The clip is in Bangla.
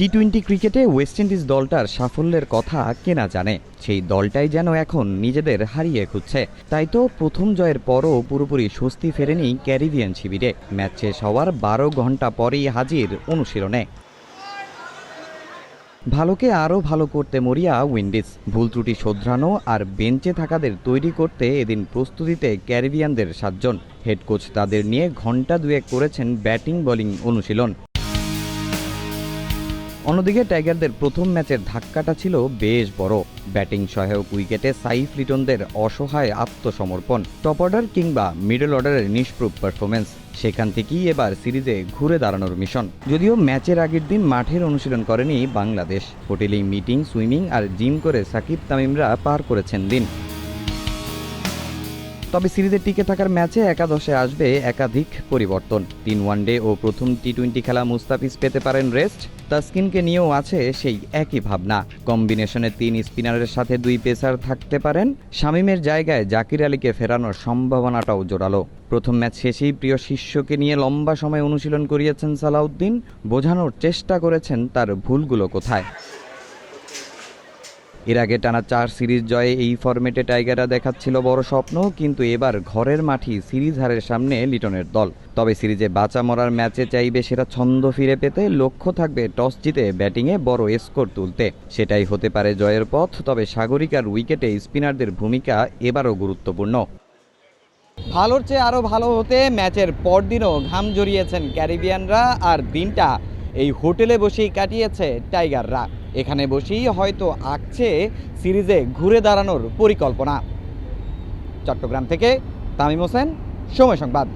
টি টোয়েন্টি ক্রিকেটে ওয়েস্ট ইন্ডিজ দলটার সাফল্যের কথা কেনা জানে। সেই দলটাই যেন এখন নিজেদের হারিয়ে খুঁজছে। তাই তো প্রথম জয়ের পরও পুরোপুরি স্বস্তি ফেরেনি ক্যারিবিয়ান শিবিরে। ম্যাচ শেষ হওয়ার বারো ঘণ্টা পরেই হাজির অনুশীলনে। ভালোকে আরও ভালো করতে মরিয়া উইন্ডিজ। ভুল ত্রুটি শোধরানো আর বেঞ্চে থাকাদের তৈরি করতে এদিন প্রস্তুতিতে ক্যারিবিয়ানদের সাতজন। হেড কোচ তাদের নিয়ে ঘণ্টা দুয়েক করেছেন ব্যাটিং বোলিং অনুশীলন। অন্যদিকে টাইগারদের প্রথম ম্যাচের ধাক্কাটা ছিল বেশ বড়। ব্যাটিং সহায়ক উইকেটে সাইফ লিটনদের অসহায় আত্মসমর্পণ, টপ অর্ডার কিংবা মিডল অর্ডারের নিষ্প্রুপ পারফরমেন্স সেখান থেকেই এবার সিরিজে ঘুরে দাঁড়ানোর মিশন। যদিও ম্যাচের আগের দিন মাঠের অনুশীলন করেনি বাংলাদেশ। হোটেলেই মিটিং, সুইমিং আর জিম করে সাকিব তামিমরা পার করেছেন দিন। তবে সিরিজে টিকে থাকার ম্যাচে একাদশে আসবে একাধিক পরিবর্তন। তিন ওয়ানডে ও প্রথম টি টোয়েন্টি খেলা মুস্তাফিজ পেতে পারেন রেস্ট। তাসকিনকে নিয়েও আছে সেই একই ভাবনা। কম্বিনেশনে তিন স্পিনারের সাথে দুই পেসার থাকতে পারেন। শামিমের জায়গায় জাকির আলীকে ফেরানোর সম্ভাবনাটাও জোরালো। প্রথম ম্যাচ শেষেই প্রিয় শিষ্যকে নিয়ে লম্বা সময় অনুশীলন করিয়েছেন সালাউদ্দিন। বোঝানোর চেষ্টা করেছেন তার ভুলগুলো কোথায়। এর আগে টানা চার সিরিজ জয়ে এই ফরম্যাটে টাইগাররা দেখাচ্ছিল বড় স্বপ্ন, কিন্তু এবার ঘরের মাঠই সিরিজ হারের সামনে লিটনের দল। তবে সিরিজে বাঁচা মরার ম্যাচে চাইবে সেরা ছন্দ ফিরে পেতে, লক্ষ্য থাকবে টস জিতে ব্যাটিংয়ে বড় স্কোর তুলতে। সেটাই হতে পারে জয়ের পথ, তবে সাগরিকার উইকেটে স্পিনারদের ভূমিকা এবারও গুরুত্বপূর্ণ। ভালোর চেয়ে আরও ভালো হতে ম্যাচের পরদিনও ঘাম জড়িয়েছেন ক্যারিবিয়ানরা, আর দিনটা এই হোটেলে বসেই কাটিয়েছে টাইগাররা। এখানে বসেই হয়তো আঁকছে সিরিজে ঘুরে দাঁড়ানোর পরিকল্পনা। চট্টগ্রাম থেকে তামিম হোসেন সময় সংবাদ।